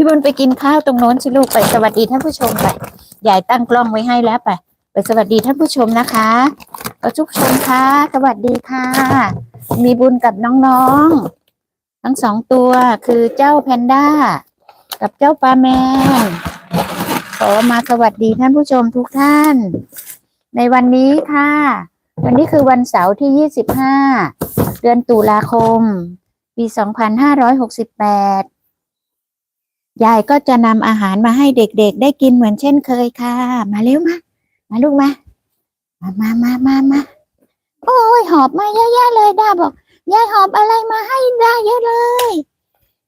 พี่บุญไปกินข้าวตรงโน้นสิลูกไปสวัสดีท่านผู้ชมไปยายตั้งกล้องไว้ให้แล้วไปไปสวัสดีท่านผู้ชมนะคะก็ทุกชมค่ะสวัสดีค่ะ มีบุญกับน้องๆ ทั้งสองตัวคือเจ้าแพนด้า กับเจ้าปลาแมนขอมาสวัสดีท่านผู้ชมทุกท่าน ในวันนี้ค่ะ วันนี้คือวันเสาร์ที่ 25 เดือนตุลาคม ปี 2568 ยายก็จะนำอาหารมาให้เด็กๆ ได้กินเหมือนเช่นเคยค่ะ มาเร็วมา มาลูกมา มามามามามาโอ้ยหอบมาเยอะแยะเลยด้าบอกยายหอบอะไรมาให้ด้าเยอะเลย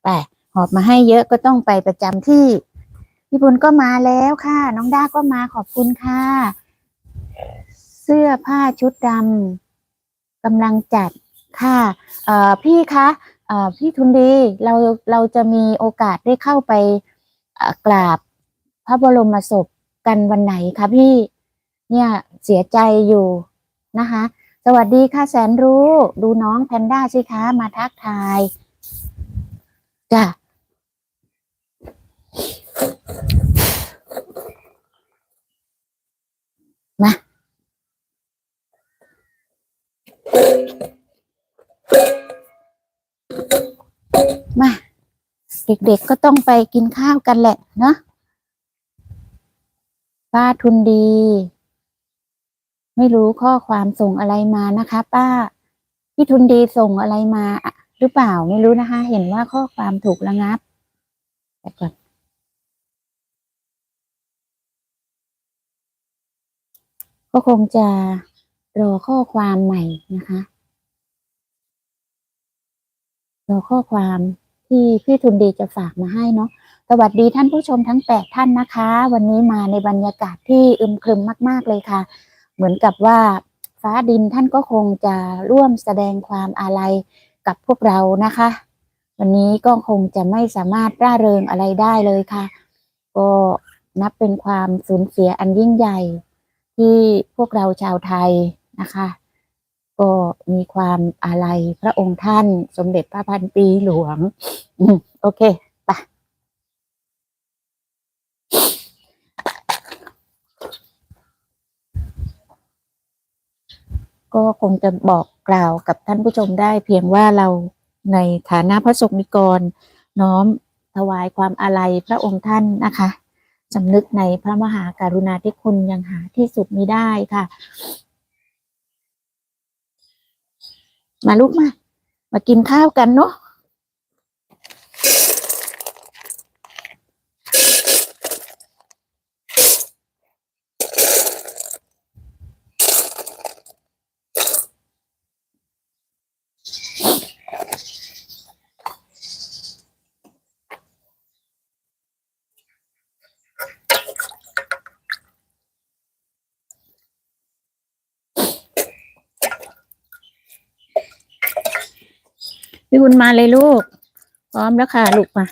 ไปหอบมาให้เยอะก็ต้องไปประจำที่พี่บุญก็มาแล้วค่ะ น้องด้าก็มาขอบคุณค่ะ เสื้อผ้าชุดดำกำลังจัดค่ะ เอ่อพี่คะ พี่ทุนดีเราเราจะมีโอกาสได้เข้าไปกราบพระบรมศพกันวันไหนคะพี่เนี่ยเสียใจอยู่นะคะ สวัสดีค่ะแสนรู้ ดูน้องแพนด้าสิคะมาทักทายจ้ะ ด็กๆก็ต้องไปกินข้าวกันแหละเนาะป้าทุนดี ไม่รู้ข้อความส่งอะไรมานะคะ ป้าพี่ทุนดีส่งอะไรมาหรือเปล่าไม่รู้นะคะ เห็นว่าข้อความถูกระงับแต่ก่อนก็คงจะรอข้อความใหม่นะคะ รอข้อความ ที่พี่ทุนดีจะฝากมาให้เนาะสวัสดีท่านผู้ชมทั้งแปดท่านนะคะ วันนี้มาในบรรยากาศที่อึมครึมมาก ๆเลยค่ะ เหมือนกับว่าฟ้าดินท่านก็คงจะร่วมแสดงความอาลัยกับพวกเรานะคะ วันนี้ก็คงจะไม่สามารถร่าเริงอะไรได้เลยค่ะ ก็นับเป็นความสูญเสียอันยิ่งใหญ่ที่พวกเราชาวไทยนะคะ ก็มีความอาลัยพระองค์ท่าน สมเด็จพระพันปีหลวงโอเคไปก็คงจะบอกกล่าวกับท่านผู้ชมได้ เพียงว่าเราในฐานะพระสงฆ์นิกร น้อมถวายความอาลัยพระองค์ท่านนะคะสำนึกในพระมหาการุณาธิคุณยังหาที่สุดมิได้ค่ะ มาลูกมา มากินข้าวกันเนาะ พี่บุญมาเลยลูก พร้อมแล้วค่ะลูกมา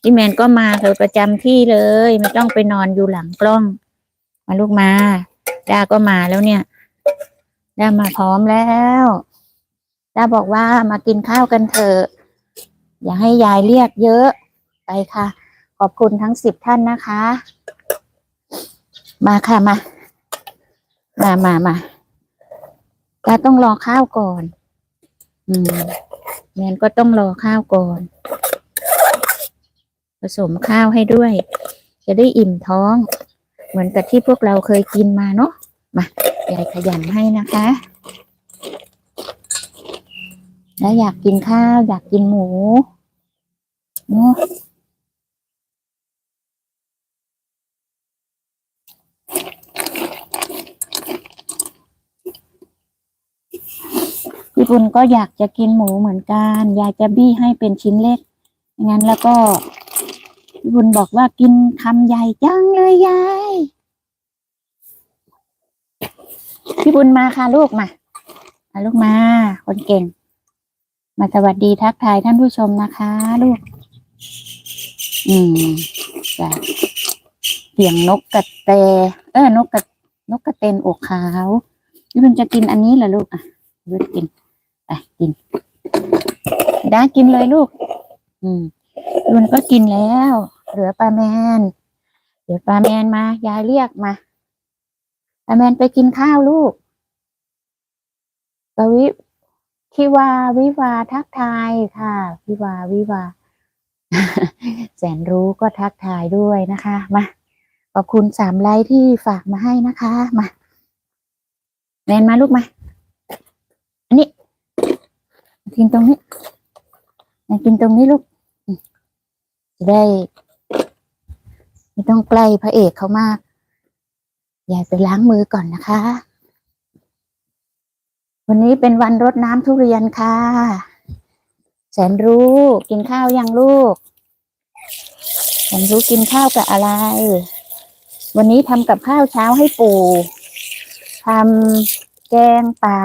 พี่แมนก็มาเธอประจำที่เลย ไม่ต้องไปนอนอยู่หลังกล้อง มาลูกมาดาก็มาแล้วเนี่ยดามาพร้อมแล้วดาบอกว่ามากินข้าวกันเถอะ อย่าให้ยายเรียกเยอะไปค่ะ ขอบคุณทั้งสิบท่านนะคะ มาค่ะมา มามามาดาต้องรอข้าวก่อน อืมแมนก็ต้องรอข้าวก่อน ผสมข้าวให้ด้วย จะได้อิ่มท้อง เหมือนกับที่พวกเราเคยกินมาเนาะมายายขยันให้นะคะ แล้วอยากกินข้าว อยากกินหมูเนาะ พี่ปุณก็อยากจะกินหมูเหมือนกัน อยายจะบี้ให้เป็นชิ้นเล็ก งั้นแล้วก็พี่บุญบอกว่ากินคำใหญ่จังเลยยาย พี่บุญมาค่ะลูกมามาลูกมา คนเก่ง มาสวัสดีทักทายท่านผู้ชมนะคะ ลูก อืมจ้ะเสียงนกกระแตเออนกกระนกกระเตนอกขาว พี่บุญจะกินอันนี้เหรอลูกอะลูกกิน ไปกินด้กินเลยลูก อืมมันก็กินแล้ว เหลือปลาแมน เดี๋ยวปลาแมนมายายเรียกมาปลาแมนไปกินข้าวลูกปวิทิวาวิวาทักทายค่ะ วิวาวิวา แสนรู้ก็ทักทายด้วยนะคะมาขอบคุณสามไลค์ที่ฝากมาให้นะคะ มาแมนมาลูกมา กินตรงนี้มากินตรงนี้ลูกจะได้ ไม่ต้องใกล้พระเอกเขามากยายไปล้างมือก่อนนะคะ วันนี้เป็นวันรดน้ำทุเรียนค่ะ แสนรู้กินข้าวยังลูก แสนรู้กินข้าวกับอะไร วันนี้ทำกับข้าวเช้าให้ปู่ทำแกงป่า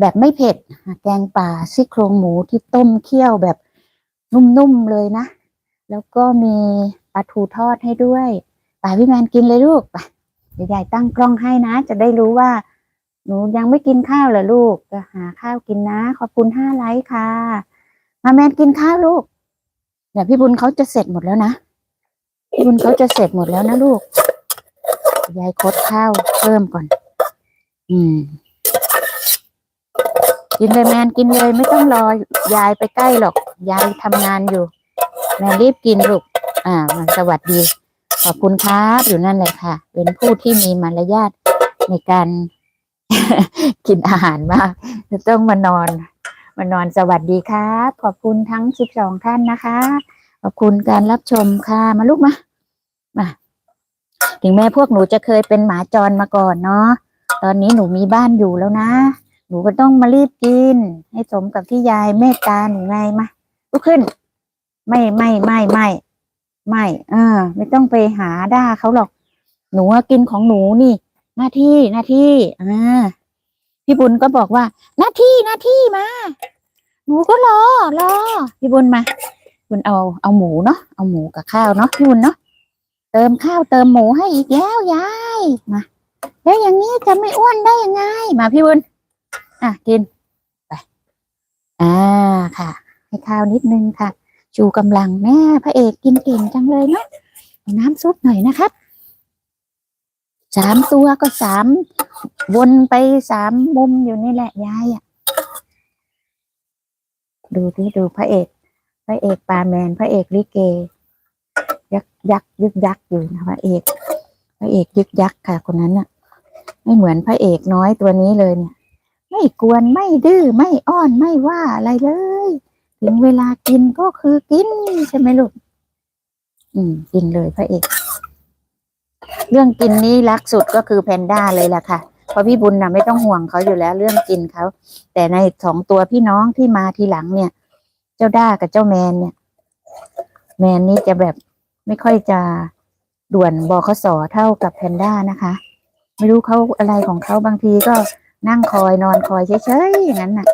แบบไม่เผ็ดแกงป่าซี่โครงหมูที่ต้มเคี่ยวแบบนุ่มๆเลยนะ แล้วก็มีปลาทูทอดให้ด้วยป่าพี่แมนกินเลยลูกไปเดี๋ยวยายตั้งกล้องให้นะ จะได้รู้ว่า หนูยังไม่กินข้าวเหรอลูกจะหาข้าวกินนะ ขอบคุณห้าไลค์ค่ะ มาแมนกินข้าวลูกเดี๋ยวพี่บุญเขาจะเสร็จหมดแล้วนะพี่บุญเขาจะเสร็จหมดแล้วนะลูกยายคดข้าวเพิ่มก่อน อืม กินเลยแมนกินเลยไม่ต้องรอยายไปใกล้หรอก ยายทำงานอยู่ แมนรีบกินลูกอ่ามาสวัสดี ขอบคุณครับอยู่นั่นเลยค่ะ เป็นผู้ที่มีมารยาทในการกินอาหารมากจะต้องมานอน มานอนสวัสดีครับ ขอบคุณทั้งสิบสองท่านนะคะ ขอบคุณการรับชมค่ะมาลูกมามาถึงแม้พวกหนูจะเคยเป็นหมาจรมาก่อนเนาะตอนนี้หนูมีบ้านอยู่แล้วนะ หนูก็ต้องมารีบกิน ให้สมกับที่ยายเมตตาหนูไงมาลุกขึ้น ไม่ไม่ไม่ไม่ไม่เออ ไม่ต้องไปหาด่าเขาหรอก หนูกินของหนูนี่ หน้าที่หน้าที่อ่าพี่บุญก็บอกว่า หน้าที่หน้าที่มา หนูก็รอรอพี่บุญมาบุญเอาเอาหมูเนาะเอาหมูกับข้าวเนาะพี่บุญเนาะเติมข้าวเติมหมูให้อีกแล้วยายมาแล้วอย่างนี้จะไม่อ้วนได้ยังไง มาพี่บุญ อะกินไปอ่าค่ะ ให้ข้าวนิดนึงค่ะ ชูกำลังแม่พระเอกกินเก่งจังเลยเนาะน้ำซุปหน่อยนะครับสามตัวก็สามวนไปสามมุมอยู่นี่แหละยายอะดูที่ดูพระเอก พระเอกปาแมน พระเอกลิเก ยักยักยึกยักอยู่นะพระเอก พระเอกยึกยักค่ะ คนนั้นน่ะ ไม่เหมือนพระเอกน้อยตัวนี้เลยเนี่ย ไม่กวนไม่ดื้อไม่อ้อนไม่ว่าอะไรเลย ถึงเวลากินก็คือกินใช่ไหมลูกอืม กินเลยพระเอก เรื่องกินนี้รักสุดก็คือแพนด้าเลยล่ะค่ะเพราะพี่บุญน่ะไม่ต้องห่วงเขาอยู่แล้ว เรื่องกินเขาแต่ในสองตัวพี่น้องที่มาทีหลังเนี่ย เจ้าด้ากับเจ้าแมนเนี่ย แมนนี่จะแบบไม่ค่อยจะด่วนบอขสอเท่ากับแพนด้านะคะ ไม่รู้เขาอะไรของเขาบางทีก็ นั่งคอยนอนคอยเฉยๆอย่างนั้นน่ะ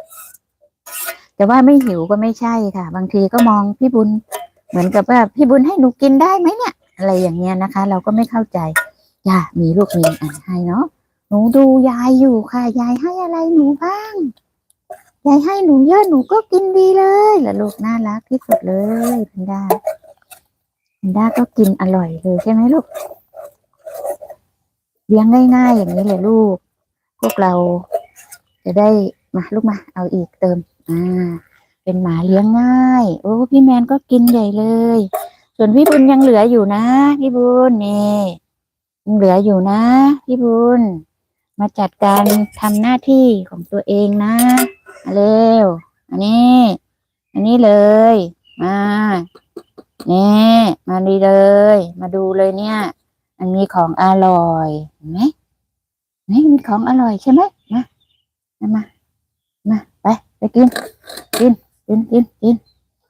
แต่ว่าไม่หิวก็ไม่ใช่ค่ะ บางทีก็มองพี่บุญ เหมือนกับว่าพี่บุญให้หนูกินได้ไหมเนี่ย อะไรอย่างเงี้ยนะคะ เราก็ไม่เข้าใจย่ามีลูกมีอ่านให้เนาะหนูดูยายอยู่ค่ะ ยายให้อะไรหนูบ้างยายให้หนูเยอะหนูก็กินดีเลยล้วลูกน่ารักที่สุดเลยพันดาพันดาก็กินอร่อยเลยใช่ไหมลูกเลี้ยงง่ายๆอย่างนี้เลยลูก พวกเราจะได้มาลูกมา เอาอีกเติม อ่า เป็นหมาเลี้ยงง่าย โอ้พี่แมนก็กินใหญ่เลย ส่วนพี่บุญยังเหลืออยู่นะ พี่บุญนี่ยังเหลืออยู่นะ พี่บุญ มาจัดการทำหน้าที่ของตัวเองนะมาเร็ว อันนี้ อันนี้เลย มานี่มาดีเลย มาดูเลยเนี่ย มันมีของอร่อยเห็นไหม นี่มีของอร่อยใช่ไหมมามามามาไปไปกิน กินกินกินกิน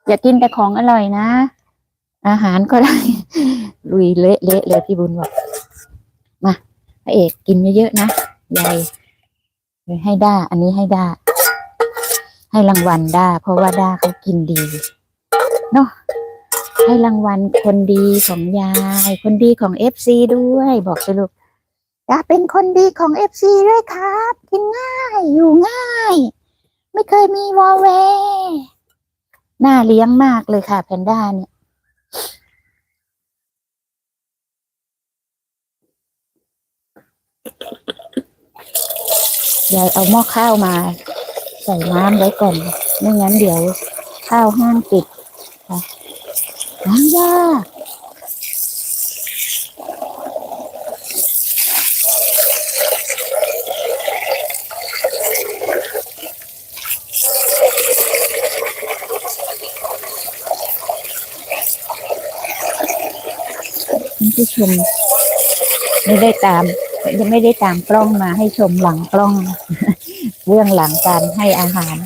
อย่ากินแต่ของอร่อยนะ อาหารก็ได้ ลุยเละเละเลยพี่บุญบอกมาพระเอกกินเยอะๆนะยายให้ด้า อันนี้ให้ด้า ให้รางวัลด้า เพราะว่าด้าเขากินดีเนาะให้รางวัลคนดีของยาย คนดีของเอฟซีด้วย บอกไปลูก อยากเป็นคนดีของเอฟซีด้วยครับ กินง่ายอยู่ง่าย ไม่เคยมีวอลเวน่าเลี้ยงมากเลยค่ะแพนด้าเนี่ย ยายเอาหม้อข้าวมา ใส่น้ำไว้ก่อน ไม่งั้นเดี๋ยวข้าวห้างติดค่ะล้างยา คุณผู้ชมไม่ได้ตามยังไม่ได้ตามกล้องมาให้ชมหลังกล้องเรื่องหลังการให้อาหาร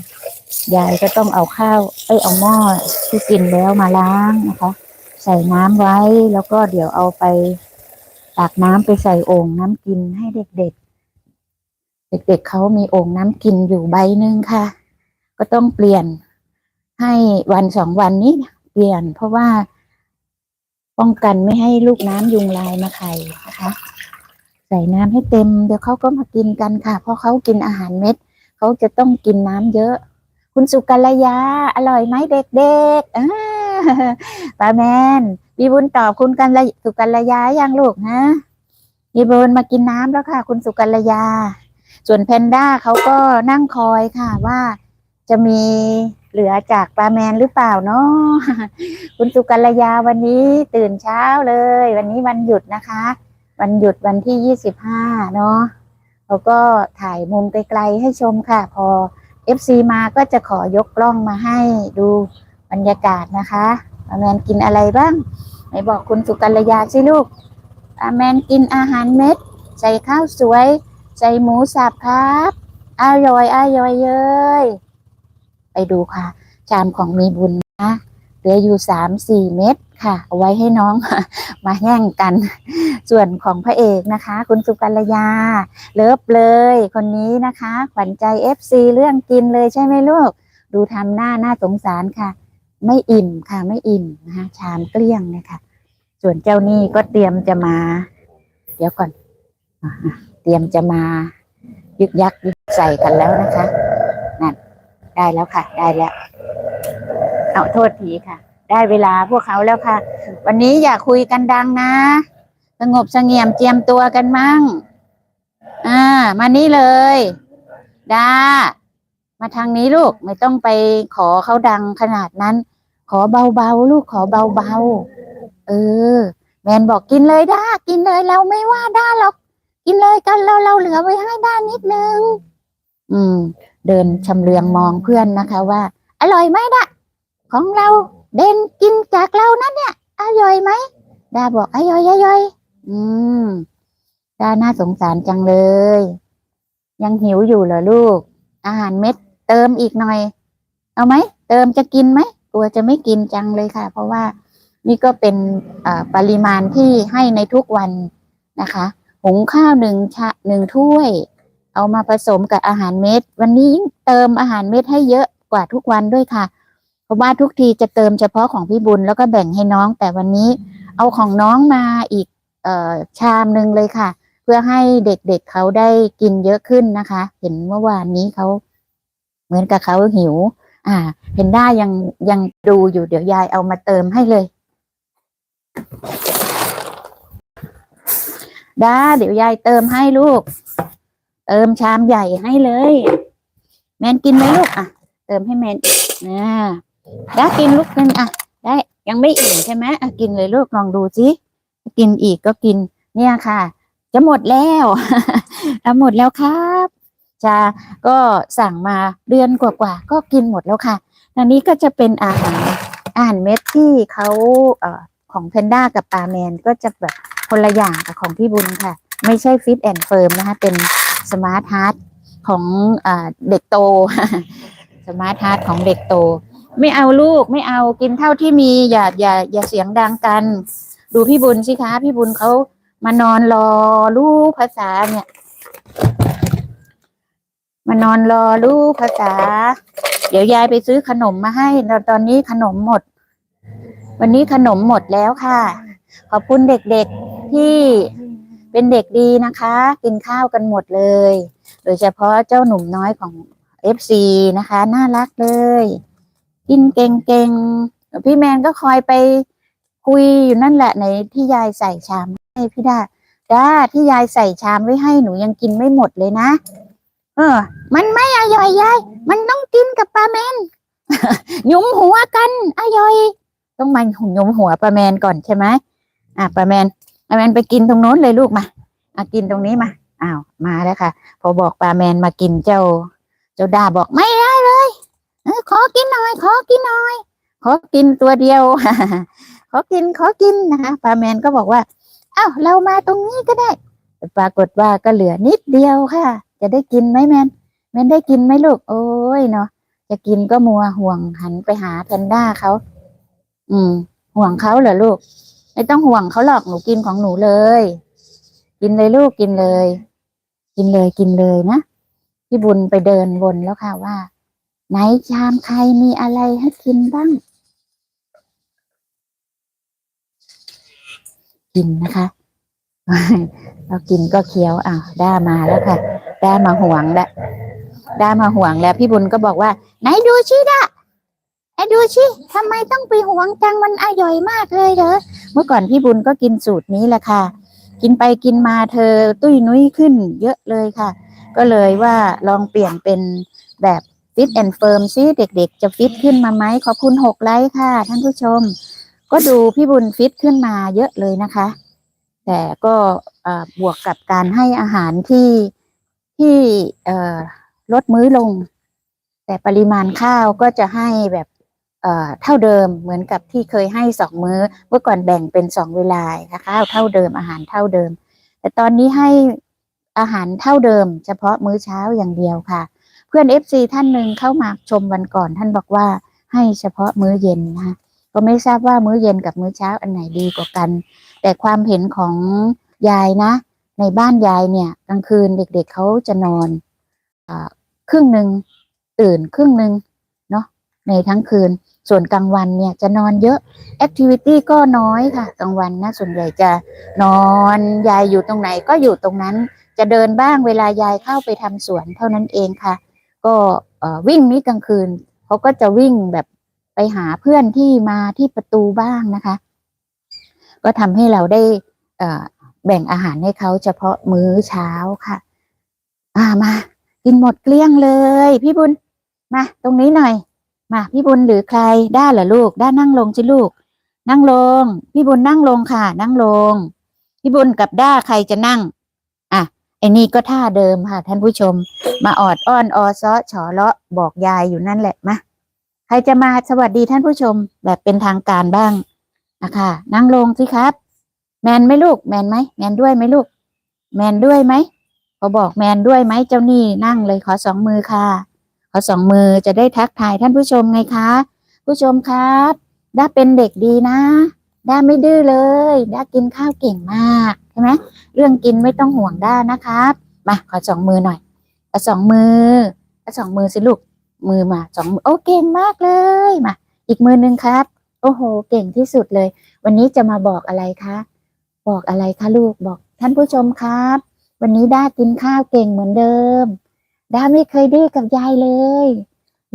ยายก็ต้องเอาข้าว เอ้ยเอาหม้อที่กินแล้วมาล้างนะคะ ใส่น้ำไว้แล้วก็เดี๋ยวเอาไปตักน้ำไปใส่โอ่งน้ำกินให้เด็กๆ เด็กๆเขามีโอ่งน้ำกินอยู่ใบหนึ่งค่ะ ก็ต้องเปลี่ยนให้วันสองวันนี้เปลี่ยนเพราะว่า ป้องกันไม่ให้ลูกน้ำยุงลายมาไข่นะคะ ใส่น้ำให้เต็ม เดี๋ยวเขาก็มากินกันค่ะ เพราะเขากินอาหารเม็ด เขาจะต้องกินน้ำเยอะ คุณสุกัลยา อร่อยไหมเด็กๆอป้าแมนมีบุญตอบคุณกันสุกัลยายังลูกฮะมีบุญมากินน้ำแล้วค่ะ คุณสุกัลยา ส่วนแพนด้าเขาก็นั่งคอยค่ะว่าจะมี เหลือจากปลาแมนหรือเปล่าเนาะคุณสุกัลยาวันนี้ตื่นเช้าเลย วันนี้วันหยุดนะคะ วันหยุดวันที่ยี่สิบห้าเนาะเราก็ถ่ายมุมไกลๆให้ชมค่ะ พอ FC มาก็จะขอยกกล้องมาให้ดูบรรยากาศนะคะอาแมนกินอะไรบ้างไหนบอกคุณสุกัลยาสิลูกอาแมนกินอาหารเม็ด ใส่ข้าวสวย ใส่หมูสับครับอร่อยอร่อยเย้ย ไปดูค่ะ ชามของมีบุญนะเหลืออยู่สามสี่เม็ดค่ะ เอาไว้ให้น้องมาแย่งกัน ส่วนของพระเอกนะคะ คุณสุกัลยา เลิฟเลย คนนี้นะคะ ขวัญใจเอฟซีเรื่องกินเลยใช่ไหมลูก ดูทำหน้าหน้าสงสารค่ะ ไม่อิ่มค่ะไม่อิ่มนะคะชามเกลี้ยงนะคะส่วนเจ้านี่ก็เตรียมจะมา เดี๋ยวก่อน เตรียมจะมา ยึกยักยึกใส่กันแล้วนะคะ ได้แล้วค่ะ ได้แล้วเอาโทษทีค่ะ ได้เวลาพวกเขาแล้วค่ะ วันนี้อย่าคุยกันดังนะ สงบสงี่ยมเจียมตัวกันมั่ง อ่า มานี่เลยดามาทางนี้ลูกไม่ต้องไปขอเขาดังขนาดนั้น ขอเบาๆลูกขอเบาๆเออ แมนบอกกินเลยด้ากินเลยเราไม่ว่าด้าหรอกกินเลยกันเราเราเหลือไว้ให้ด้านิดนึง อืม เดินชำเลืองมองเพื่อนนะคะว่า อร่อยไหมด้าของเราเด่นกินจากเรานั่นเนี่ยอร่อยไหมดาบอกอร่อยอร่อยอืมดาน่าสงสารจังเลย ยังหิวอยู่เหรอลูก อาหารเม็ดเติมอีกหน่อย เอาไหมเติมจะกินไหมกลัวจะไม่กินจังเลยค่ะ เพราะว่านี่ก็เป็นปริมาณที่ให้ในทุกวันนะคะ หุงข้าวหนึ่งชะหนึ่งถ้วย เอามาผสมกับอาหารเม็ด วันนี้ยิ่งเติมอาหารเม็ดให้เยอะกว่าทุกวันด้วยค่ะ เพราะว่าทุกทีจะเติมเฉพาะของพี่บุญแล้วก็แบ่งให้น้อง แต่วันนี้เอาของน้องมาอีกเออชามหนึ่งเลยค่ะ เพื่อให้เด็กๆเเขาได้กินเยอะขึ้นนะคะ เห็นเมื่อวานนี้เขาเหมือนกับเขาหิว อ่าเพนได้ยังยังดูอยู่เดี๋ยวยายเอามาเติมให้เลยด้าเดี๋ยวยายเติมให้ลูก เติมชามใหญ่ให้เลย แมนกินไหมลูกอะ เติมให้แมนนะได้กินลูกกินอะ ได้ยังไม่อิ่มใช่ไหมอะกินเลยลูกลองดูสิกินอีกก็กิน เนี่ยค่ะ จะหมดแล้วจะหมดแล้วครับจะก็สั่งมาเดือนกว่าๆก็กินหมดแล้วค่ะอันนี้ก็จะเป็นอาหารอาหารเม็ดที่เขาเอ่อของเพนด้ากับปาแมนก็จะแบบคนละอย่างกับของพี่บุญค่ะ ไม่ใช่ฟิตแอนด์เฟิร์มนะคะเป็น สมาร์ทฮาร์ดของเด็กโต สมาร์ทฮาร์ดของเด็กโต ไม่เอาลูกไม่เอากินเท่าที่มีอย่าอย่าอย่าเสียงดังกัน ดูพี่บุญสิคะพี่บุญเขามานอนรอลูกภาษาเนี่ย มานอนรอลูกภาษา เดี๋ยวยายไปซื้อขนมมาให้ตอนนี้ขนมหมด วันนี้ขนมหมดแล้วค่ะ ขอบคุณเด็กๆที่ เป็นเด็กดีนะคะ กินข้าวกันหมดเลย โดยเฉพาะเจ้าหนุ่มน้อยของ FC นะคะ น่ารักเลย กินเก่งๆพี่แมนก็คอยไปคุยอยู่นั่นแหละในที่ยายใส่ชามให้พี่ดาด้าที่ยายใส่ชามไว้ให้หนูยังกินไม่หมดเลยนะ เออ มันไม่อร่อยยาย มันต้องกินกับปลาแมนหยุมหัวกันอร่อย ต้องมาหยุมหัวปลาแมนก่อนใช่ไหมอะปลาแมน ปาแมนไปกินตรงโน้นเลยลูกมาอะกินตรงนี้มาอ้าวมาแล้วค่ะ พอบอกปลาแมนมากินเจ้า เจ้าดาบอกไม่ได้เลยเออขอกินหน่อย ขอกินหน่อย ขอกินตัวเดียว ขอกินขอกินนะคะปลาแมนก็บอกว่าอ้าวเรามาตรงนี้ก็ได้ ปรากฏว่าก็เหลือนิดเดียวค่ะ จะได้กินไหมแมนแมนได้กินไหมลูก โอ้ยเนาะจะกินก็มัวห่วงหันไปหาแพนด้าเขาอืม ห่วงเขาเหรอลูก ไม่ต้องห่วงเขาหรอกหนูกินของหนูเลย กินเลยลูกกินเลย กินเลยกินเลยนะพี่บุญไปเดินวนแล้วค่ะว่า ไหนชามใครมีอะไรให้กินบ้าง กินนะคะเรากินก็เคี้ยวอ้าวด้ามาแล้วค่ะด้ามาห่วงแล้วด้ามาห่วงแล้ว พี่บุญก็บอกว่า ไหนดูชิด้าไอ้ดูชิทำไมต้องไปห่วงจังมันอร่อยมากเลยเหรอเมื่อก่อนพี่บุญก็กินสูตรนี้แหละค่ะ กินไปกินมาเธอตุ้ยนุ้ยขึ้น เยอะเลยค่ะ ก็เลยว่าลองเปลี่ยนเป็นแบบฟิตแอนด์เฟิร์มซิเด็ก ๆ จะฟิตขึ้นมาไหมขอบคุณหกไลค์ค่ะ ท่านผู้ชม ก็ดูพี่บุญฟิตขึ้นมาเยอะเลยนะคะ แต่ก็เอ่อบวกกับการให้อาหารที่ที่เอ่อลดมื้อลง แต่ปริมาณข้าวก็จะให้แบบ เอ่อเท่าเดิมเหมือนกับที่เคยให้สองมื้อ เมื่อก่อนแบ่งเป็นสองเวลานะคะเท่าเดิมอาหารเท่าเดิม แต่ตอนนี้ให้อาหารเท่าเดิม เฉพาะมื้อเช้าอย่างเดียวค่ะ เพื่อนเอฟซีท่านหนึ่งเข้ามาชมวันก่อน ท่านบอกว่าให้เฉพาะมื้อเย็นนะคะก็ไม่ทราบว่ามื้อเย็นกับมื้อเช้าอันไหนดีกว่ากัน แต่ความเห็นของยายนะ ในบ้านยายเนี่ยกลางคืนเด็กๆเขาจะนอนอครึ่งหนึ่งตื่นครึ่งหนึ่ง ในทั้งคืน ส่วนกลางวันเนี่ยจะนอนเยอะแอคทิวิตี้ก็น้อยค่ะกลางวันนะส่วนใหญ่จะนอนยายอยู่ตรงไหนก็อยู่ตรงนั้น จะเดินบ้างเวลายายเข้าไปทำสวนเท่านั้นเองค่ะ ก็วิ่งนี้กลางคืนเขาก็จะวิ่งแบบไปหาเพื่อนที่มาที่ประตูบ้างนะคะ ก็ทำให้เราได้แบ่งอาหารให้เขาเฉพาะมื้อเช้าค่ะ อ่ามา กินหมดเกลี้ยงเลย พี่บุญ มา ตรงนี้หน่อย มาพี่บุญหรือใครด้าเหรอลูก ด้านั่งลงสิลูก นั่งลง พี่บุญนั่งลงค่ะ นั่งลง พี่บุญกับด้าใครจะนั่ง อะไอ้นี่ก็ท่าเดิมค่ะ ท่านผู้ชม มาออดอ้อนออซ้อฉอเลาะบอกยายอยู่นั่นแหละมาใครจะมาสวัสดีท่านผู้ชมแบบเป็นทางการบ้างอะค่ะ นั่งลงสิครับ แมนไหมลูก แมนไหมแมนด้วยไหมลูก แมนด้วยไหมพอบอกแมนด้วยไหมเจ้านี่นั่งเลยขอสองมือค่ะ ขอสองมือจะได้ทักทายท่านผู้ชมไงคะ ผู้ชมครับด้าเป็นเด็กดีนะด้าไม่ดื้อเลยด้ากินข้าวเก่งมากใช่ไหมเรื่องกินไม่ต้องห่วงด้านะครับมาขอสองมือหน่อยขอสองมือขอสองมือสิลูกมือมาสองมือโอ้เก่งมากเลยมาอีกมือหนึ่งครับ โอ้โห เก่งที่สุดเลย วันนี้จะมาบอกอะไรคะบอกอะไรคะลูกบอกท่านผู้ชมครับ วันนี้ด้ากินข้าวเก่งเหมือนเดิม ด้าไม่เคยดื้อกับยายเลย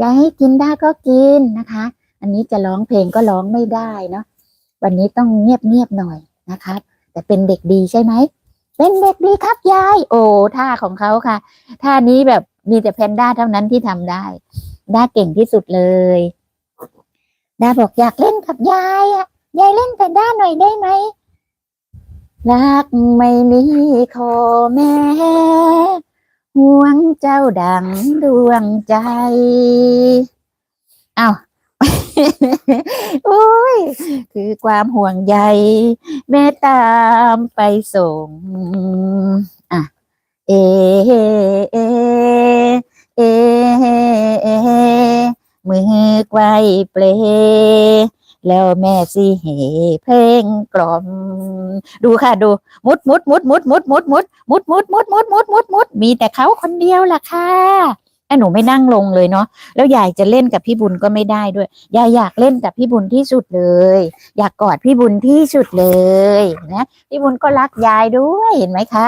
ยายให้กินด้าก็กินนะคะ อันนี้จะร้องเพลงก็ร้องไม่ได้เนาะ วันนี้ต้องเงียบเงียบๆหน่อยนะครับ แต่เป็นเด็กดีใช่ไหม เป็นเด็กดีครับยาย โอ้ท่าของเขาค่ะ ท่านี้แบบมีแต่แพนด้าเท่านั้นที่ทำได้ ด้าเก่งที่สุดเลย ด้าบอกอยากเล่นกับยายอะยายเล่นกับด้าหน่อยได้ไหมรักไม่มีขอแม่ ห่วงเจ้าดังดวงใจเอา้าโอ้ย คือความห่วงใยแม่ตามไปส่ง อะ เอ เอ เอ เอ มือไกวเปล แล้วแม่สิเหเพลงกล่อม ดูค่ะดู มุดมุดมุดมุดมุดมุดมุดมุดมุดมุดมุดมุดมุดมุดมีแต่เขาคนเดียวล่ะค่ะไอ้หนูไม่นั่งลงเลยเนาะแล้วยายจะเล่นกับพี่บุญก็ไม่ได้ด้วยยายอยากเล่นกับพี่บุญที่สุดเลย อยากกอดพี่บุญที่สุดเลยนะพี่บุญก็รักยายด้วยเห็นไหมคะ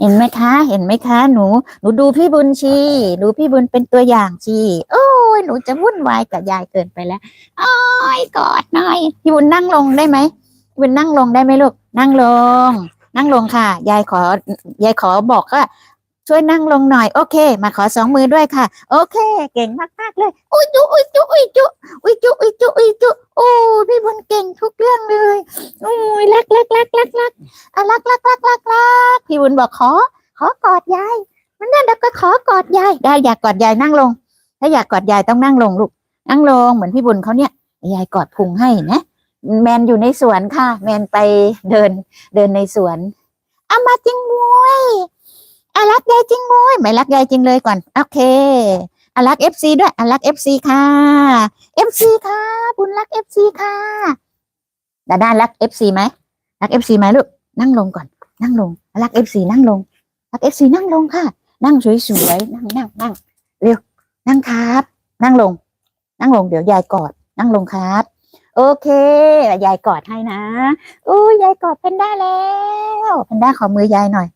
เห็นไหมคะ เห็นไหมคะ หนู หนูดูพี่บุญชีดูพี่บุญเป็นตัวอย่างชีโอ้ยหนูจะวุ่นวายกับยายเกินไปแล้วอ้อยกอดหน่อย พี่บุญนั่งลงได้ไหมพี่บุญนั่งลงได้ไหมลูก นั่งลง นั่งลงค่ะ ยายขอ ยายขอบอกว่า ช่วยนั่งลงหน่อย โอเค มาขอสองมือด้วยค่ะ โอเค เก่งมากๆเลยอุ้ยจุอุ้ยจุอุ้ยจุอุ้ยจุอุ้ยจุอุ้ยจุโอ้พี่บุญเก่งทุกเรื่องเลยโอ้ยรักรักรักรักรักอะรักรักรักรักรักพี่บุญบอกขอ ขอกอดยายมันนั่นแล้วก็ขอกอดยายได้อยากกอดยายนั่งลง ถ้าอยากกอดยายต้องนั่งลงลูกนั่งลงเหมือนพี่บุญเขาเนี่ยยายกอดพุงให้นะแมนอยู่ในสวนค่ะ แมนไปเดินเดินในสวนเอามาจิงมวย อารักยายจริงมวยไม่รักยายจริงเลยก่อน โอเคอารักเอฟซีด้วยอารักเอฟซีค่ะเอฟซีค่ะบุญรักเอฟซีค่ะดาด้ารักเอฟซีไหมรักเอฟซีไหมลูกนั่งลงก่อน นั่งลงรักเอฟซีนั่งลงรักเอฟซีนั่งลงค่ะ นั่งสวยๆนั่งนั่งนั่งเร็วนั่งครับ นั่งลง นั่งลงเดี๋ยวยายกอด นั่งลงครับ โอเคยายกอดให้นะอู้ยายกอดแพนด้าแล้วแพนด้าขอมือยายหน่อย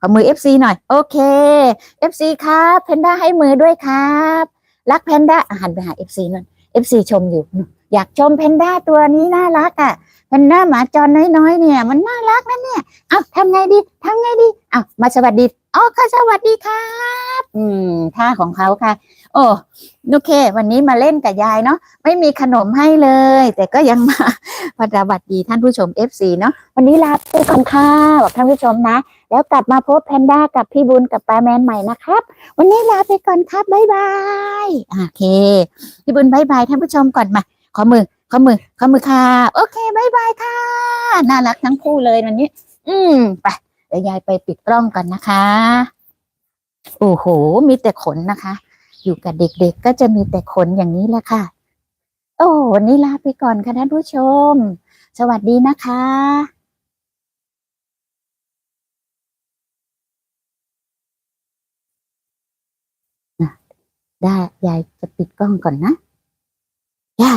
ขอมือ FC หน่อย โอเค FC ครับแพนด้าให้มือด้วยครับ รักแพนด้าหันไปหา FC นั่น FC ชมอยู่ อยากชมแพนด้าตัวนี้น่ารักอะแพนด้าหมาจรน้อยๆเนี่ย มันน่ารักนะเนี่ยเอ้าทำไงดีทำไงดีเอ้ามาสวัสดีอ๋อค่ะสวัสดีครับ อืมท่าของเขาค่ะ โอ้โอเค วันนี้มาเล่นกับยายเนาะไม่มีขนมให้เลย แต่ก็ยังมาสวัสดีท่านผู้ชม FC เนาะวันนี้ลาไปก่อนค่ะบอกท่านผู้ชมนะ แล้วกลับมาพบแพนด้ากับพี่บุญกับปลาแมนใหม่นะครับ วันนี้ลาไปก่อนครับบ๊ายบายโอเค พี่บุญบ๊ายบายท่านผู้ชมก่อนมาขอมือขอมือขอมือค่ะ โอเคบ๊ายบายค่ะ น่ารักทั้งคู่เลยวันนี้ อืมไปเดี๋ยวยายไปปิดกล้องก่อนนะคะ โอ้โห มีแต่ขนนะคะ อยู่กับเด็กๆก็จะมีแต่ขนอย่างนี้แหละค่ะ โอ้วันนี้ลาไปก่อนค่ะท่านผู้ชม สวัสดีนะคะได้ยายจะปิดกล้องก่อนนะย่า